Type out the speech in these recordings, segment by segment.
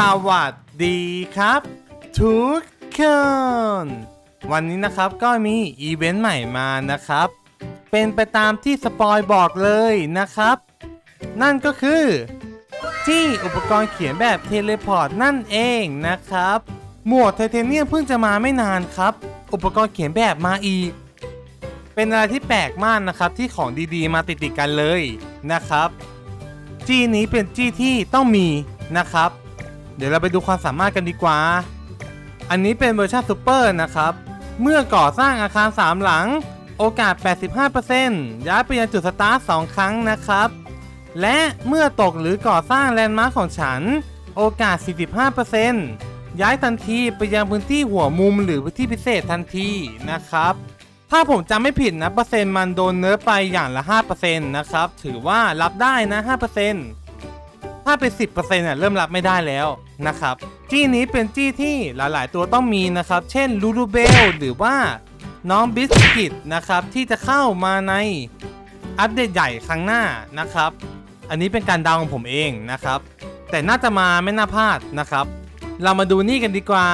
สวัสดีครับ ทุกคน วันนี้นะครับก็มีอีเวนต์ใหม่มานะครับ เป็นไปตามที่สปอยบอกเลยนะครับ นั่นก็คือ ที่อุปกรณ์เขียนแบบเทเลพอร์ตนั่นเองนะครับ หมวดไทเทเนียมเพิ่งจะมาไม่นานครับ อุปกรณ์เขียนแบบมาอีก เป็นอะไรที่แปลกมากนะครับที่ของดีๆ มาติดๆกันเลยนะครับ จี้นี้เป็นจี้ที่ต้องมีนะครับ เดี๋ยวเราไปดูความสามารถกันดีกว่า อันนี้เป็นเวอร์ชันซูเปอร์นะครับ เมื่อก่อสร้างอาคาร 3 หลัง โอกาส 85%ย้ายไปยังจุดสตาร์ท 2 ครั้งนะครับ และเมื่อตกหรือก่อสร้างแลนด์มาร์คของฉัน โอกาส 45%ย้ายทันทีไปยังพื้นที่หัวมุมหรือพื้นที่พิเศษทันทีนะครับถ้าผมจำไม่ผิดนะเปอร์เซ็นต์มันโดนเนิร์ฟไปอย่างละ 5%นะครับ ถือว่ารับได้นะ 5% ถ้าเป็น 10%อะเริ่มรับไม่ได้แล้วนะครับ จี้นี้เป็นจี้ที่หลาย ๆ ตัวต้องมีนะครับ เช่นลูลูเบลหรือว่าน้องบิสกิตนะครับที่จะเข้ามาในอัปเดตใหญ่ครั้งหน้านะครับ อันนี้เป็นการเดาของผมเองนะครับ แต่น่าจะมาไม่น่าพลาดนะครับ เรามาดูนี่กันดีกว่า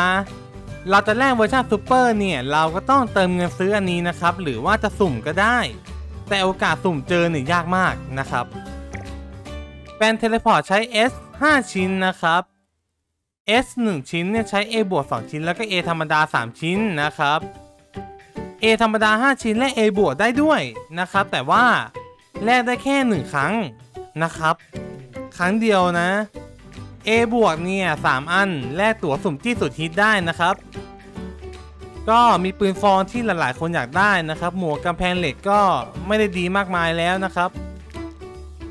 เราจะแลกเวอร์ชันซูเปอร์เนี่ยเราก็ต้องเติมเงินซื้ออันนี้นะครับ หรือว่าจะสุ่มก็ได้ แต่โอกาสสุ่มเจอเนี่ยยากมากนะครับ แปลนเทเลพอร์ตใช้ S 5 ชิ้นนะครับ S 1 ชิ้นเนี่ยใช้ A บวก2ชิ้น แล้วก็ A ธรรมดา 3 ชิ้นนะครับ A ธรรมดา 5 ชิ้นและ A บวกได้ด้วยนะครับ แต่ว่าแลกได้แค่ 1 ครั้งนะครับ ครั้งเดียวนะ A บวกเนี่ย3อันแลกตั๋วสุ่มที่สุดฮิตได้นะครับ ก็มีปืนฟองที่หลายๆ คนอยากได้นะครับ หมวกกำแพงเหล็กก็ไม่ได้ดีมากมายแล้วนะครับ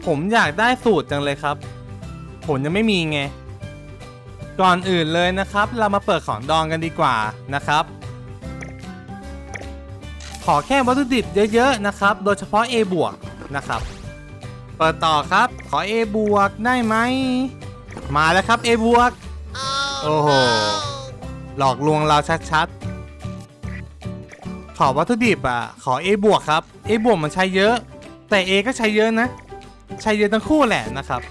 ผมอยากได้สูตรจังเลยครับ ผมยังไม่มีไง ก่อนอื่นเลยนะครับ เรามาเปิดของดองกันดีกว่านะครับ ขอแค่วัตถุดิบเยอะๆนะครับ โดยเฉพาะ A บวกนะครับ เปิดต่อครับ ขอ A บวกได้ไหม มาแล้วครับ A บวก โอ้โห หลอกลวงเราชัดๆ ขอวัตถุดิบอะ ขอ A บวกครับ A บวกมันใช้เยอะ แต่ A ก็ใช้เยอะนะ ใช้เยอะทั้งคู่แหละนะครับ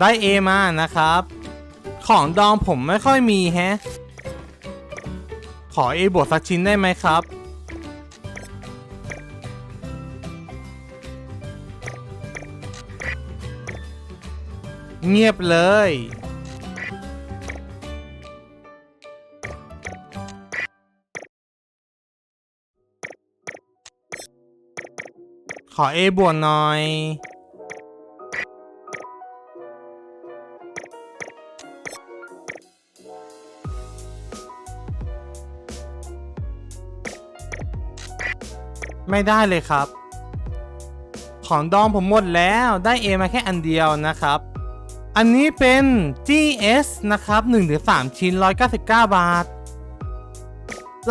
ได้ A มานะครับ ของดองผมไม่ค่อยมีแฮะ ขอ A บวกสักชิ้นได้ไหมครับเงียบเลย ขอ A บวกหน่อย ไม่ได้เลยครับ ของดองผมหมดแล้วได้ A มาแค่อันเดียวนะครับ อันนี้เป็น GS นะครับ1-3 ชิ้น 199 บาท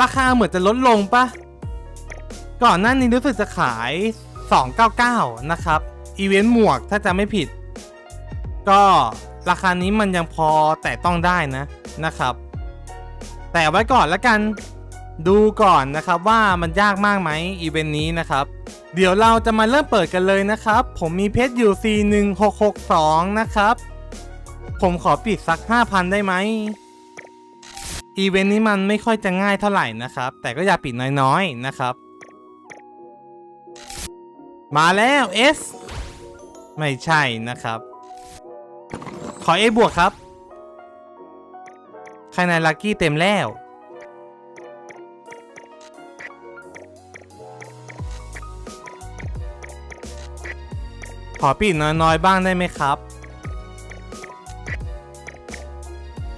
ราคาเหมือนจะลดลงปะก่อนหน้านี้รู้สึกจะขาย 299 นะครับ อีเวนต์หมวกถ้าจะไม่ผิด ก็ราคานี้มันยังพอแต่ต้องได้นะนะครับ แต่ไว้ก่อนละกันดูก่อนนะครับว่ามันยากมากไหมอีเวนต์นี้นะครับ เดี๋ยวเราจะมาเริ่มเปิดกันเลยนะครับ ผมมีเพชรอยู่ 41662 นะครับ ผมขอปิดสัก 5,000 ได้ไหมอีเวนต์นี้มันไม่ค่อยจะง่ายเท่าไหร่นะครับ แต่ก็อย่าปิดน้อยๆนะครับ มาแล้ว S ไม่ใช่นะครับ ขอ A บวกครับภายในลักกี้เต็มแล้ว ขอปิดน้อยๆบ้างได้ไหมครับ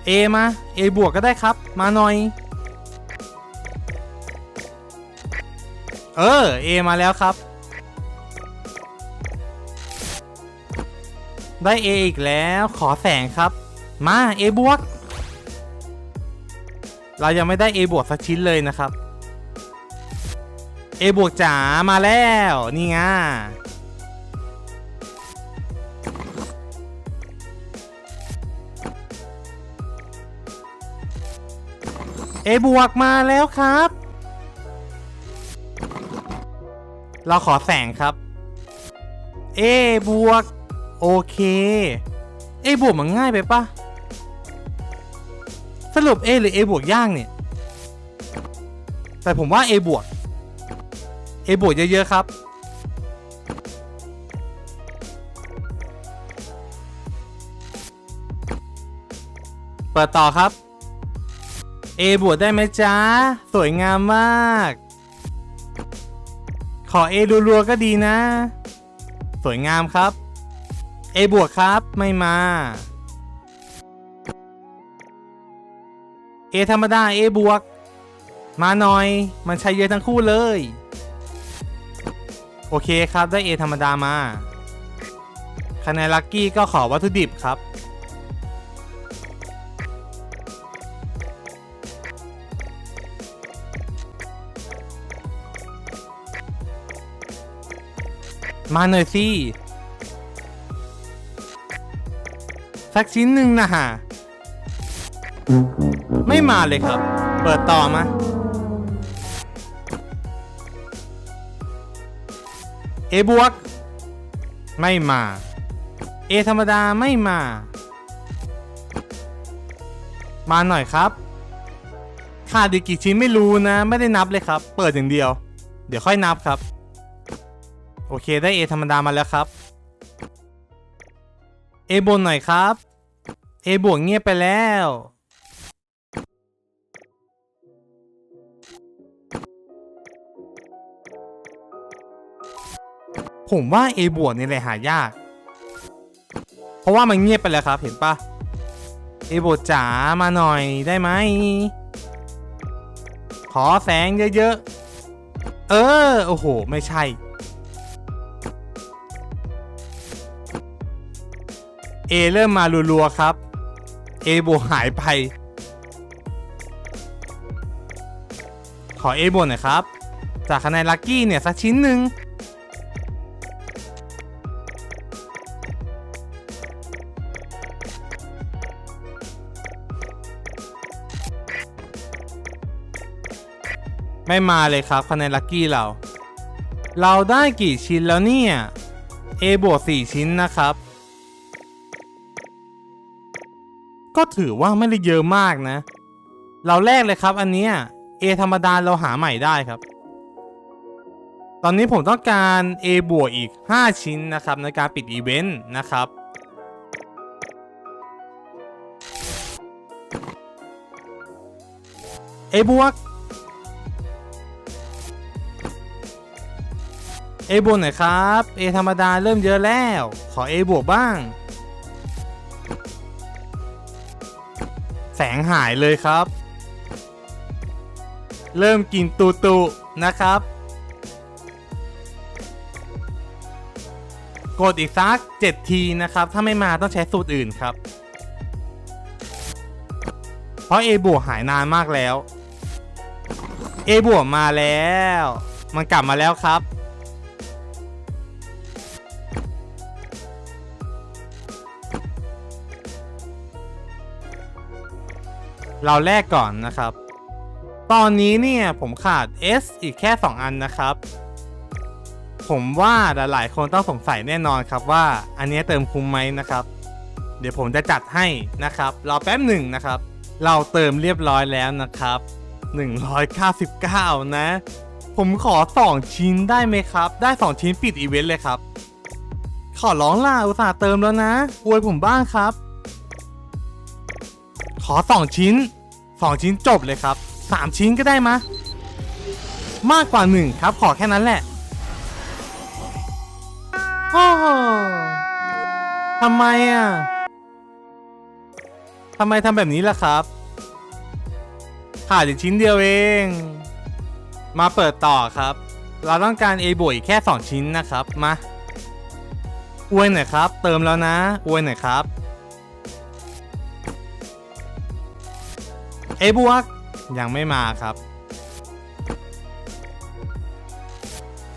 A มา A บวกก็ได้ครับ มาหน่อย เออ A มาแล้วครับ ได้ A อีกแล้วขอแสงครับ มา A บวก เรายังไม่ได้ A บวกสักชิ้นเลยนะครับ A บวกจ๋ามาแล้วนี่ไง A บวกมาแล้วครับ เราขอแสงครับ A บวก โอเค A บวกมันง่ายไปปะสรุป A หรือ A บวกย่างเนี่ย แต่ผมว่า A บวก A บวกเยอะ ๆ ครับ เปิดต่อครับ A บวกได้ไหมจ๊ะ สวยงามมาก ขอ A รัวๆก็ดีนะ สวยงามครับ A บวกครับไม่มา A ธรรมดา A บวก มาหน่อย มันใช้เยอะทั้งคู่เลย โอเคครับได้ A ธรรมดามาคะแนนลัคกี้ก็ขอวัตถุดิบครับ มาหน่อยสิ สักชิ้นหนึ่งนะฮะไม่มาเลยครับ เปิดต่อมา A บวก ไม่มา A ธรรมดาไม่มา มาหน่อยครับขาดอีกกี่ชิ้นไม่รู้นะ ไม่ได้นับเลยครับ เปิดอย่างเดียว เดี๋ยวค่อยนับครับ โอเคได้ A ธรรมดามาแล้วครับ A บนหน่อยครับ A บวกเงียบไปแล้ว ผมว่า A บวกนี่แหละหายาก เพราะว่ามันเงียบไปแล้วครับ เห็นปะ A บวกจ๋ามาหน่อยได้ไหม ขอแสงเยอะๆ เออ โอ้โห ไม่ใช่ A เริ่มมารัวๆครับ A บวกหายไป ขอ A บวกหน่อยครับ จากคะแนนลัคกี้เนี่ย สักชิ้นหนึ่งไม่มาเลยครับคะแนนลัคกี้เรา เราได้กี่ชิ้นแล้วเนี่ย A บวก4ชิ้นนะครับ ก็ถือว่าไม่ได้เยอะมากนะ เราแรกเลยครับ อันนี้ย A ธรรมดาเราหาใหม่ได้ครับ ตอนนี้ผมต้องการ A บวกอีก 5 ชิ้นนะครับ ในการปิดอีเวนต์นะครับ A บวก A บวกหน่อยครับ A ธรรมดาเริ่มเยอะแล้ว ขอ A บวกบ้าง แสงหายเลยครับ เริ่มกินตูตูนะครับ กดอีกสัก7ทีนะครับ ถ้าไม่มาต้องใช้สูตรอื่นครับ เพราะ A บวกหายนานมากแล้ว A บวกมาแล้ว มันกลับมาแล้วครับ เราแลกก่อนนะครับ ตอนนี้เนี่ยผมขาด S อีกแค่ 2 อันนะครับ ผมว่าหลายๆคนต้องสงสัยแน่นอนครับว่าอันนี้เติมคุ้มไหมนะครับ เดี๋ยวผมจะจัดให้นะครับรอแป๊บหนึ่งนะครับ เราเติมเรียบร้อยแล้วนะครับ 199 นะ ผมขอ 2 ชิ้นได้ไหมครับ ได้ 2 ชิ้นปิดอีเวนต์เลยครับ ขอร้องล่ะอุตส่าห์เติมแล้วนะอวยผมบ้างครับ ขอ2ชิ้น2ชิ้นจบเลยครับ3ชิ้นก็ได้มะ มากกว่า1ครับ ขอแค่นั้นแหละโอ้ทำไมอะทำไมทำแบบนี้ล่ะครับ ขาดอีกชิ้นเดียวเอง มาเปิดต่อครับ เราต้องการ A บวกอีกแค่ 2 ชิ้นนะครับ มา อวยหน่อยครับ เติมแล้วนะ อวยหน่อยครับ เอบวกยังไม่มาครับ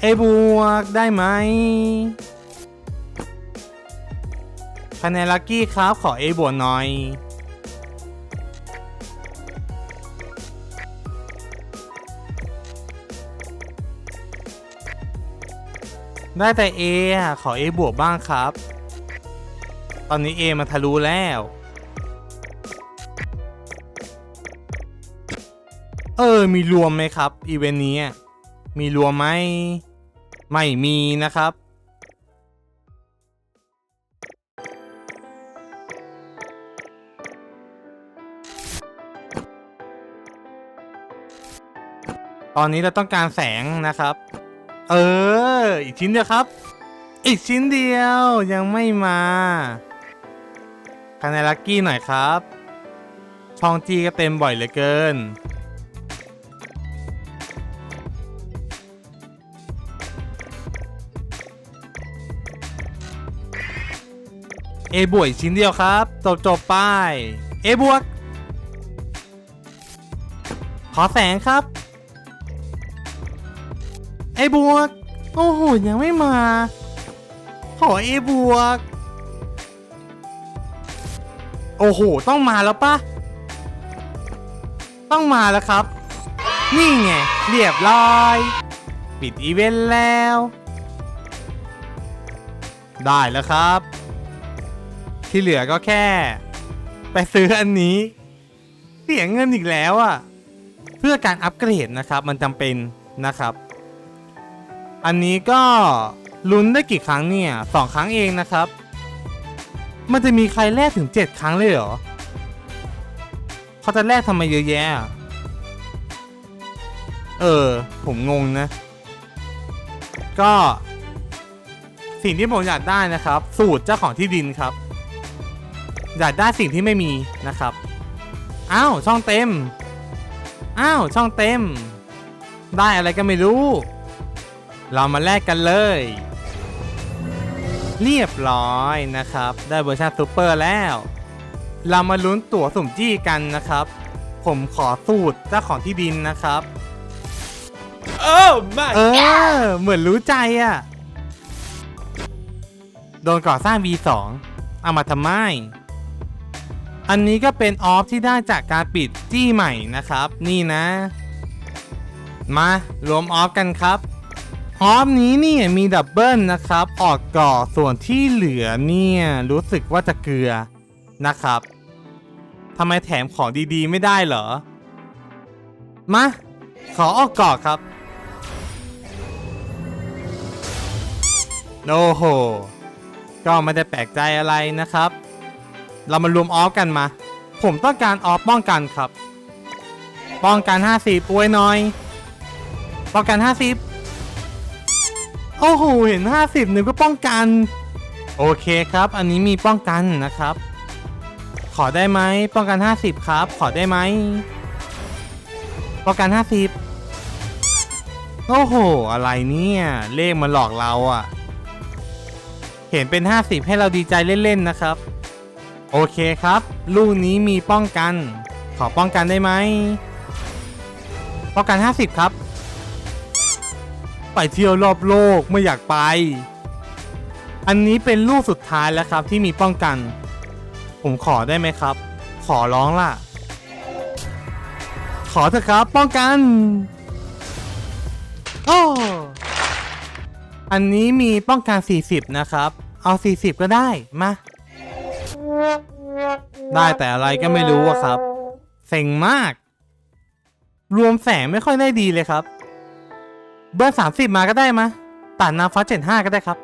เอบวกได้ไหมคะแนนลักกี้ครับขอเอบวกหน่อยได้แต่ A ขอ A บวกบ้างครับ ตอนนี้ A มาทะลุแล้ว เออ มีรวมไหมครับ อีเวนต์นี้ มีรวมไหม ไม่มีนะครับ ตอนนี้เราต้องการแสงนะครับ เออ อีกชิ้นเดียวครับ อีกชิ้นเดียวยังไม่มาคะแนนลักกี้หน่อยครับ ช่องจีก็เต็มบ่อยเหลือเกิน เอบวกอีกชิ้นเดียวครับ จบจบไปเอบวก ขอแสงครับเอบวก โอ้โห ยังไม่มา ขอเอบวก โอ้โห ต้องมาแล้วปะต้องมาแล้วครับ นี่ไง เรียบร้อย ปิดอีเวนต์แล้ว ได้แล้วครับ ที่เหลือก็แค่ ไปซื้ออันนี้ เสียเงินอีกแล้วอะ่ะ เพื่อการอัปเกรดนะครับ มันจำเป็นนะครับ อันนี้ก็ลุ้นได้กี่ครั้งเนี่ยสองครั้งเองนะครับ มันจะมีใครแลกถึง 7 ครั้งเลยเหรอเขาจะแลกทำไมเยอะแยะอะเออ ผมงงนะ ก็ สิ่งที่ผมอยากได้นะครับ สูตรเจ้าของที่ดินครับ อยากได้สิ่งที่ไม่มีนะครับอ้าวช่องเต็มอ้าวช่องเต็ม ได้อะไรก็ไม่รู้ เรามาแลกกันเลย เรียบร้อยนะครับ ได้เวอร์ชันซูเปอร์แล้ว เรามาลุ้นตั๋วสุ่มจี้กันนะครับ ผมขอสูตรเจ้าของที่ดินนะครับ Oh my เออ เหมือนรู้ใจอะ่ะโดนก่อสร้าง V2 เอามาทำไม อันนี้ก็เป็นออฟที่ได้จากการปิดจี้ใหม่นะครับ นี่นะ มารวมออฟกันครับออฟนี้เนี่ยมีดับเบิลนะครับ ออกก่อส่วนที่เหลือเนี่ยรู้สึกว่าจะเกลือนะครับทำไมแถมของดีๆ ไม่ได้เหรอ มา ขอออกก่อครับโอ้โห ก็ไม่ได้แปลกใจอะไรนะครับ เรามารวมออฟกันมา ผมต้องการออฟป้องกันครับ ป้องกัน 50อวยหน่อย ป้องกัน 50 โอ้โห เห็น 50นึกว่าป้องกัน โอเคครับ อันนี้มีป้องกันนะครับ ขอได้ไหม ป้องกัน 50 ครับ ขอได้ไหม ป้องกัน 50 โอ้โห อะไรเนี่ย เลขมันหลอกเราอะ่ะเห็นเป็น 50 ให้เราดีใจเล่น ๆ นะครับ โอเคครับ ลูกนี้มีป้องกัน ขอป้องกันได้ไหมป้องกัน 50 ครับ ไปเที่ยวรอบโลกไม่อยากไป อันนี้เป็นลูกสุดท้ายแล้วครับที่มีป้องกัน ผมขอได้ไหมครับ ขอร้องล่ะ ขอเถอะครับป้องกันโอ้อันนี้มีป้องกัน 40 นะครับ เอา 40 ก็ได้ มา ได้แต่อะไรก็ไม่รู้อะครับ เซ็งมาก รวมแสงไม่ค่อยได้ดีเลยครับ เบอร์30มาก็ได้มะตัดน้ำฟ้า75ก็ได้ครับ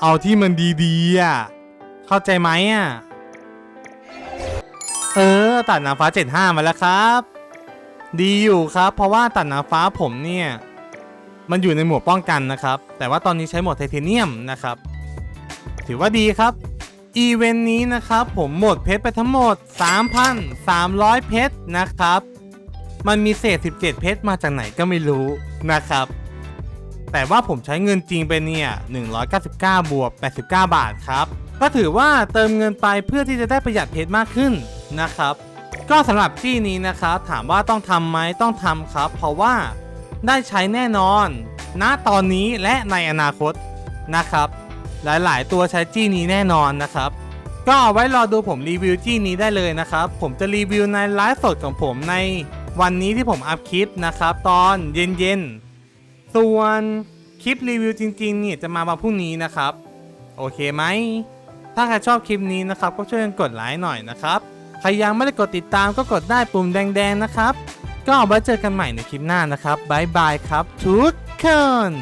เอาที่มันดีๆอะ เข้าใจไหมอะ เออ ตัดน้ำฟ้า75มาแล้วครับ ดีอยู่ครับ เพราะว่าตัดน้ำฟ้าผมเนี่ย มันอยู่ในหมวดป้องกันนะครับ แต่ว่าตอนนี้ใช้หมวดไทเทเนียมนะครับ ถือว่าดีครับ อีเวนต์นี้นะครับผมหมดเพชรไปทั้งหมด 3,300 เพชรนะครับ มันมีเศษ 17 เพชรมาจากไหนก็ไม่รู้นะครับ แต่ว่าผมใช้เงินจริงไปเนี่ย199 บวก 89 บาทครับ ก็ถือว่าเติมเงินไปเพื่อที่จะได้ประหยัดเพชรมากขึ้นนะครับ ก็สำหรับที่นี้นะครับถามว่าต้องทำไหมต้องทำครับ เพราะว่าได้ใช้แน่นอนณตอนนี้และในอนาคตนะครับ หลายๆ ตัวใช้จี้นี้แน่นอนนะครับ ก็เอาไว้รอดูผมรีวิวจี้นี้ได้เลยนะครับ ผมจะรีวิวในไลฟ์สดของผมในวันนี้ที่ผมอัพคลิปนะครับ ตอนเย็นๆ ส่วนคลิปรีวิวจริงๆเนี่ยจะมาวันพรุ่งนี้นะครับ โอเคไหม ถ้าใครชอบคลิปนี้นะครับ ก็ช่วยกันกดไลค์หน่อยนะครับ ใครยังไม่ได้กดติดตามก็กดได้ปุ่มแดง ๆ นะครับ ก็เอาไว้เจอกันใหม่ในคลิปหน้านะครับบายบายครับทุกคน